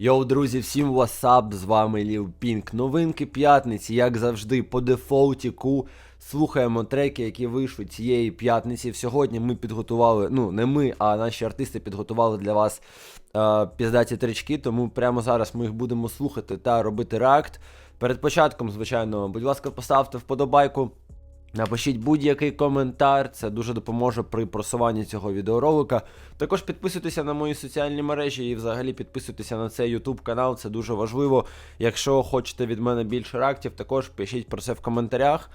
Йоу, друзі, всім васап, з вами Ліл Пінк. Новинки п'ятниці, як завжди, по дефолті ку. Слухаємо треки, які вийшли цієї п'ятниці. Сьогодні ми підготували, ну не ми, а наші артисти підготували для вас е, піздаті тречки, тому прямо зараз ми їх будемо слухати та робити реакт. Перед початком, звичайно, будь ласка, поставте вподобайку. Напишіть будь-який коментар, це дуже допоможе при просуванні цього відеоролика. Також підписуйтеся на мої соціальні мережі і взагалі підписуйтеся на цей YouTube канал, це дуже важливо. Якщо хочете від мене більше реактів, також пишіть про це в коментарях.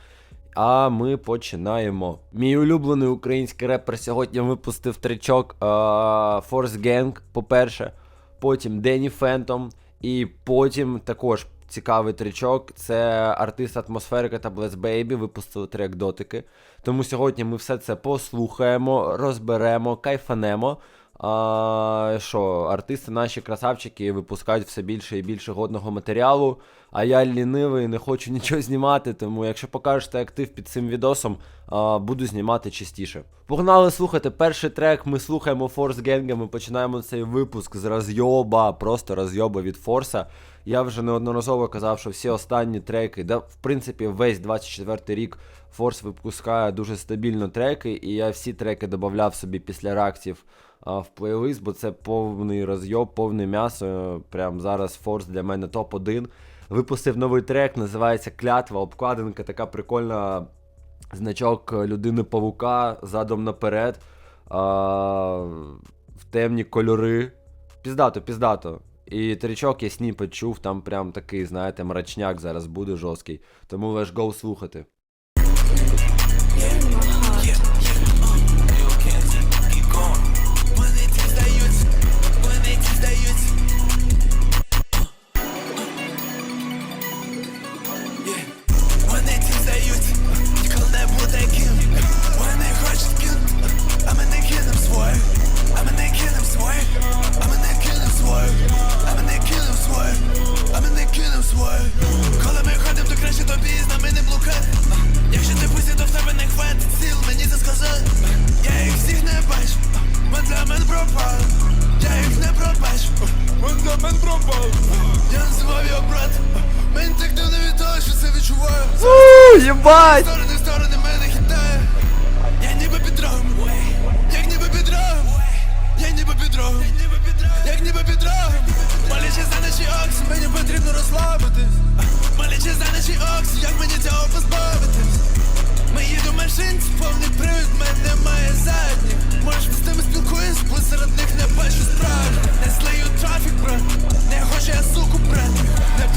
А ми починаємо. Мій улюблений український репер сьогодні випустив тричок Force Gang, по-перше, потім Дені Фентом, і потім також цікавий тричок. Це артист атмосферика та Bless Baby випустили трек дотики. Тому сьогодні ми все це послухаємо, розберемо, кайфанемо. А, що, артисти наші красавчики випускають все більше і більше годного матеріалу. А я лінивий, не хочу нічого знімати, тому якщо покажете актив під цим відосом, а, буду знімати частіше. Погнали слухати перший трек. Ми слухаємо Force Gang, Ми починаємо цей випуск з розйоба, просто розйоба від Форса. Я вже неодноразово казав, що всі останні треки, да, в принципі, весь 24 рік Форс випускає дуже стабільно треки, і я всі треки додавав собі після реакців а, в плейлист, бо це повний розйоб, повне м'ясо. Прям зараз Форс для мене топ-1. Випустив новий трек, називається Клятва. Обкладинка така прикольна. Значок людини павука задом наперед. А, в темні кольори. Піздато, піздато. І тричок я сніпет чув, там прям такий, знаєте, мрачняк зараз буде жорсткий. Тому let's go слухати.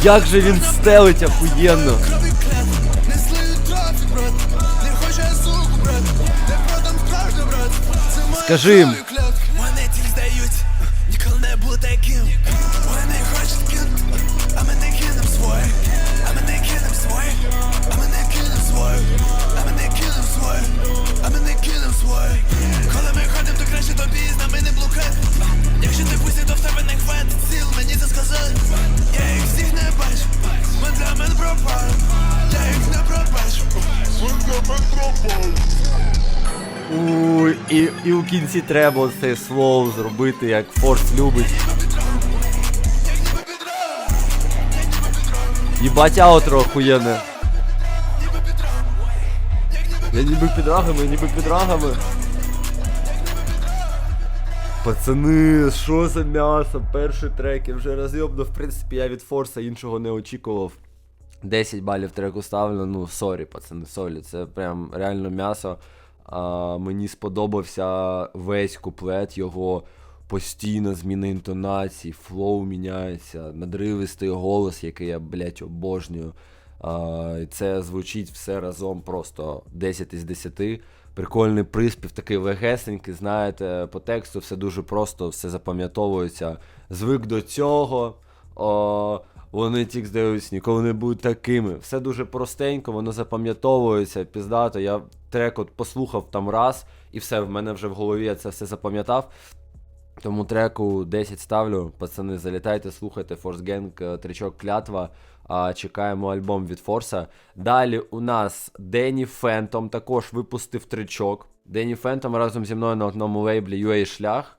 Як же він стелить ахуєнно! Скажи клят, мене і, і у кінці треба цей слоу зробити, як Форс любить. Їбать аутро охуєнне. Я ніби під рагами, ніби під рагами. Пацани, що за м'ясо? Перший трек, я вже розйобно, в принципі, я від Форса іншого не очікував. 10 балів треку ставлю, ну сорі, пацани, сорі, це прям реально м'ясо. А, мені сподобався весь куплет, його постійна зміна інтонації, флоу міняється, надривистий голос, який я, блять, обожнюю. А, це звучить все разом просто 10 із 10. Прикольний приспів, такий легесенький, знаєте, по тексту все дуже просто, все запам'ятовується. Звик до цього. О, вони тік здаються, ніколи не будуть такими. Все дуже простенько, воно запам'ятовується, піздато. Я трек от послухав там раз, і все, в мене вже в голові я це все запам'ятав. Тому треку 10 ставлю. Пацани, залітайте, слухайте Force Gang, е, тричок клятва. А, чекаємо альбом від Форса. Далі у нас Дені Фентом також випустив тричок. Дені Фентом разом зі мною на одному лейблі UA Шлях.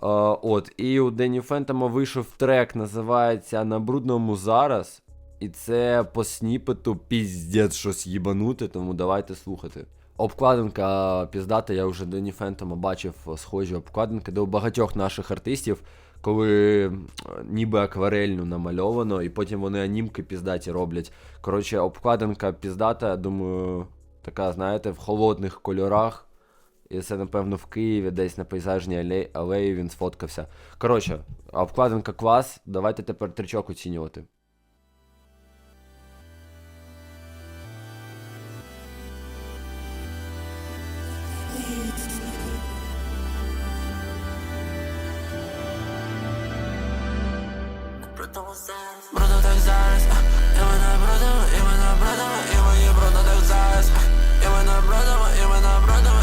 От, і у Дені Фентома вийшов трек, називається На брудному зараз. І це по сніпету піздець щось їбанути, тому давайте слухати. Обкладинка піздата, я вже Дені Фентома бачив схожі обкладинки, у багатьох наших артистів, коли е, ніби акварельно намальовано, і потім вони анімки піздаті роблять. Коротше, обкладинка піздата, я думаю, така, знаєте, в холодних кольорах. І це, напевно, в Києві, десь на пейзажній алеї, алеї він сфоткався. Коротше, обкладинка клас, давайте тепер тричок оцінювати. Брудно так зараз, а, і мене брудимо, і мене брудимо, і мене брудимо, і мене брудимо,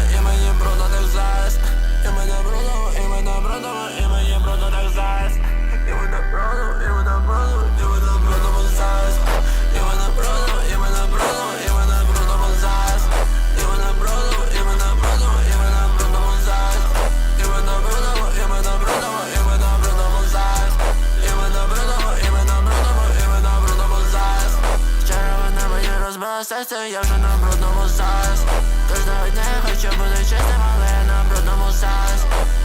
серце, я вже на брудному зараз. Кожного дня я хочу бути чистим, але я на брудному зараз.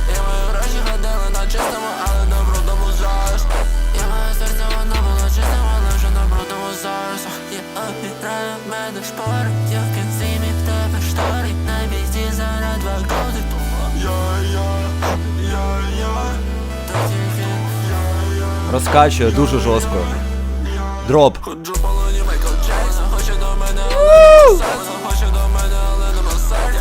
І мої гроші ходили на чистому, але на брудному зараз. І моє серце воно було чистим, але вже на брудному зараз. Я обіграю в мене шпори, я в кінці мій в тебе штори. На. Я, я, я, я, та тільки я, я. Розкачує дуже жорстко. Дроп. Мене, але не серце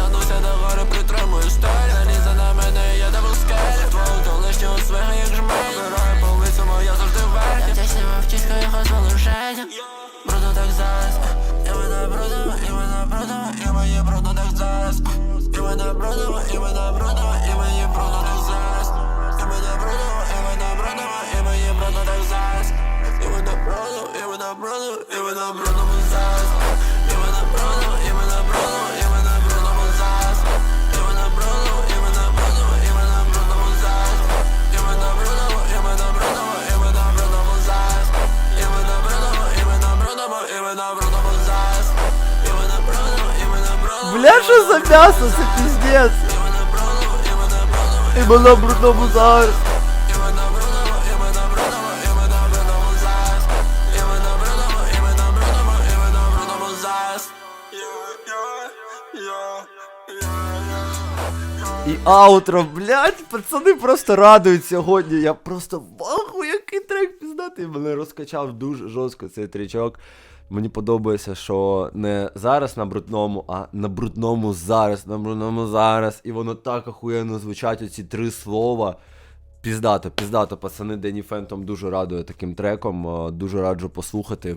брудимо зараз Я, я, я, я, я, я. І аутро, блядь, пацани просто радують сьогодні. Я просто ваху, який трек піздатий. Мене розкачав дуже жорстко цей тречок. Мені подобається, що не зараз на брудному, а на брудному зараз, на брудному зараз. І воно так охуєнно звучать оці три слова. Піздато, піздато, пацани, Дені Фентом дуже радує таким треком. е, Дуже раджу послухати.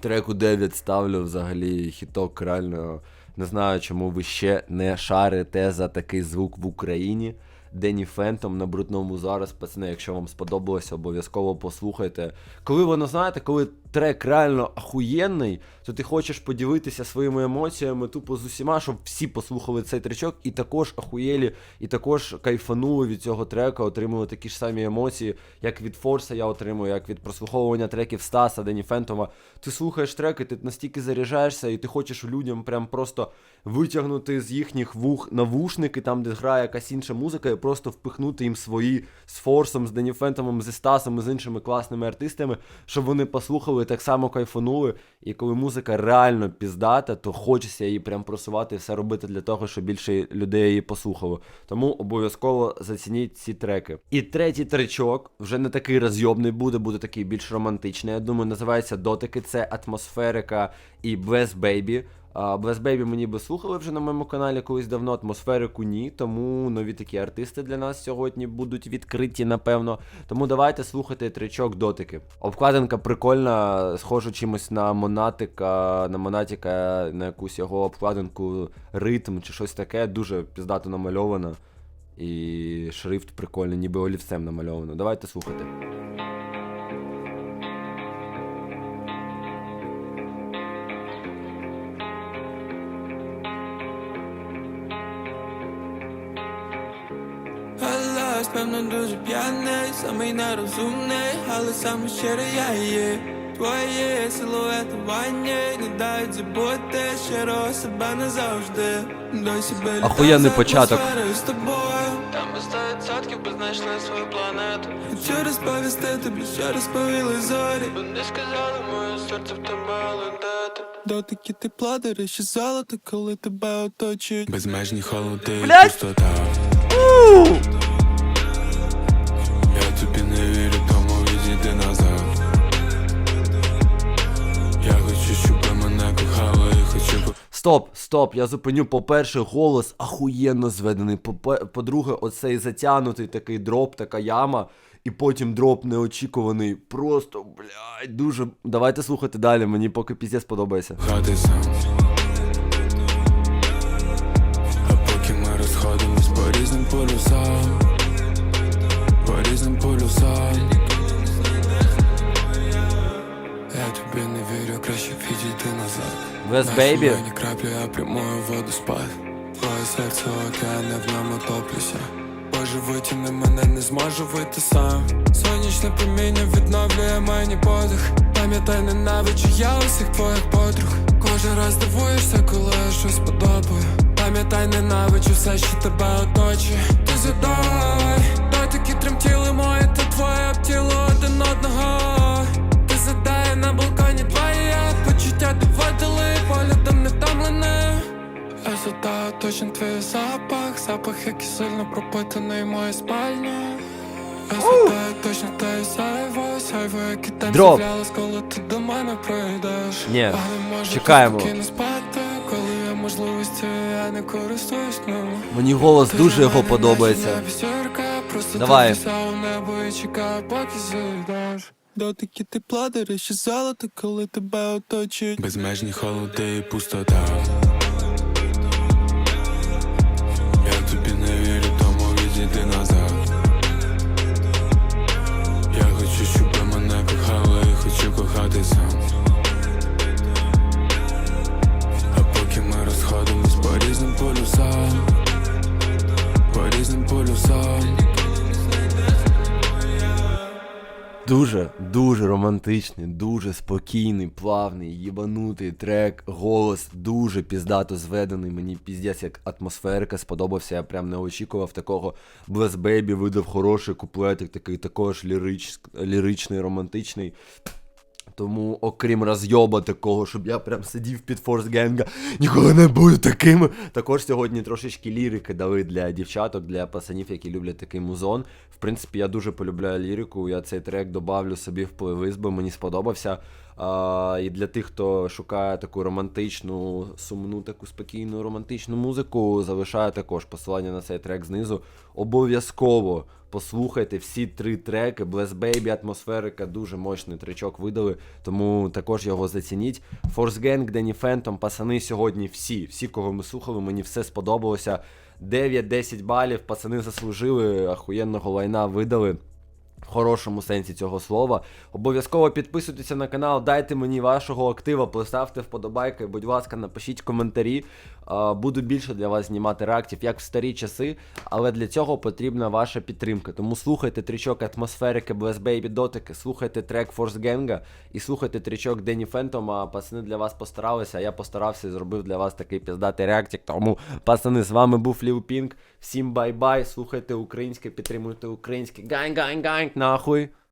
Треку 9 ставлю взагалі хіток реально. Не знаю, чому ви ще не шарите за такий звук в Україні. Дені Фентом на брудному зараз, пацани, якщо вам сподобалося, обов'язково послухайте. Коли воно, знаєте, коли трек реально ахуєнний, то ти хочеш поділитися своїми емоціями тупо з усіма, щоб всі послухали цей тречок і також ахуєлі, і також кайфанули від цього трека, отримали такі ж самі емоції, як від Форса я отримую, як від прослуховування треків Стаса, Дені Фентома. Ти слухаєш треки, ти настільки заряджаєшся, і ти хочеш людям прям просто витягнути з їхніх вух навушники, там, де грає якась інша музика, і просто впихнути їм свої з Форсом, з Дені Фентомом, зі Стасом і з іншими класними артистами, щоб вони послухали, так само кайфанули. І коли музика реально піздата, то хочеться її прям просувати і все робити для того, щоб більше людей її послухало. Тому обов'язково зацініть ці треки. І третій тречок вже не такий розйобний буде, буде такий більш романтичний. Я думаю, називається Дотики. Це атмосферика і Bless Baby. Bless Baby ми ніби слухали вже на моєму каналі колись давно, атмосферику ні, тому нові такі артисти для нас сьогодні будуть відкриті, напевно. Тому давайте слухати тричок дотики. Обкладинка прикольна, схожа чимось на Монатика, на Монатіка, на якусь його обкладинку, ритм чи щось таке, дуже піздато намальовано. І шрифт прикольний, ніби олівцем намальовано. Давайте слухати. Дуже п'яний, самий нерозумний, але саме щирий я є. Твої силуети в ванні не дають забути щирого себе назавжди. Досі біля Ахуєнний початок. з тобою. Там відсотків би знайшли свою планету. Хочу розповісти тобі, що розповіли зорі. Вони сказали, моє серце в тебе летати. Дотики тепла, ще золото, коли тебе оточують. Безмежні холоди, Блядь! пустота. Я Стоп, стоп, я зупиню. По-перше, голос ахуєнно зведений. По-друге, оцей затянутий такий дроп, така яма. І потім дроп неочікуваний. Просто, блядь, дуже. Давайте слухати далі, мені поки піздець подобається. хати сам. А поки ми розходимось по різним полюсам, Наші Baby. вогні краплі, я прямую водоспад. Твоє серце океан, я в ньому топлюся. Боже, витягни мене, не зможу вийти сам. Сонячне проміння відновлює мені подих. Пам'ятай, ненавиджу я усіх твоїх подруг. Кожен раз дивуєшся, коли я щось подобаю. Пам'ятай, ненавиджу все, що тебе оточує. Ти задай, дотики тремтіли мої та твоє обтіло один одного. Ти задай на балконі твоє почуття доводили. Задаю точно твій запах, запах, який сильно пропитаний моєю. Я задаю точно те сяйво, сяйво, яке там Дроп. з'являлось, коли ти до мене прийдеш. Ні, Але можу чекаємо. спокійно спати, коли є можливості, я не користуюсь ним. Мені голос дуже його подобається. Давай. у небо і чекаю, поки зійдеш. Дотики тепла, ще золото, коли тебе оточують. Безмежні холоди і пустота. Кохати сам. А поки ми розходимось по різним полюсам, по різним полюсам. Дуже, дуже романтичний, дуже спокійний, плавний, їбанутий трек, голос дуже піздато зведений. Мені піздець як атмосферика сподобався. Я прям не очікував такого. Bless Baby видав хороший куплетик, такий також лірич, ліричний, романтичний. Тому, окрім розйоба такого, щоб я прям сидів під Форс Генга, ніколи не буду таким. Також сьогодні трошечки лірики дали для дівчаток, для пацанів, які люблять такий музон. В принципі, я дуже полюбляю лірику. Я цей трек добавлю собі в плейлист, бо мені сподобався. А, і для тих, хто шукає таку романтичну, сумну, таку спокійну романтичну музику, залишаю також посилання на цей трек знизу. Обов'язково послухайте всі три треки. Bless Baby, атмосферика, дуже мощний тречок видали, тому також його зацініть. Force Gang, Danny Phantom, пацани сьогодні всі, всі, кого ми слухали, мені все сподобалося. 9-10 балів, пацани заслужили, ахуєнного лайна видали. Хорошому сенсі цього слова. Обов'язково підписуйтеся на канал, дайте мені вашого актива, поставте вподобайки, будь ласка, напишіть коментарі. Буду більше для вас знімати реактів, як в старі часи, але для цього потрібна ваша підтримка. Тому слухайте трічок атмосферики Bless Baby Дотики, слухайте трек Force Gang і слухайте трічок Дені Фентома. Пацани для вас постаралися, я постарався і зробив для вас такий піздатий реактик. Тому, пацани, з вами був Ліл Пінк. Всім бай-бай, слухайте українське, підтримуйте українське. Гань-гань-гань, 拿回去。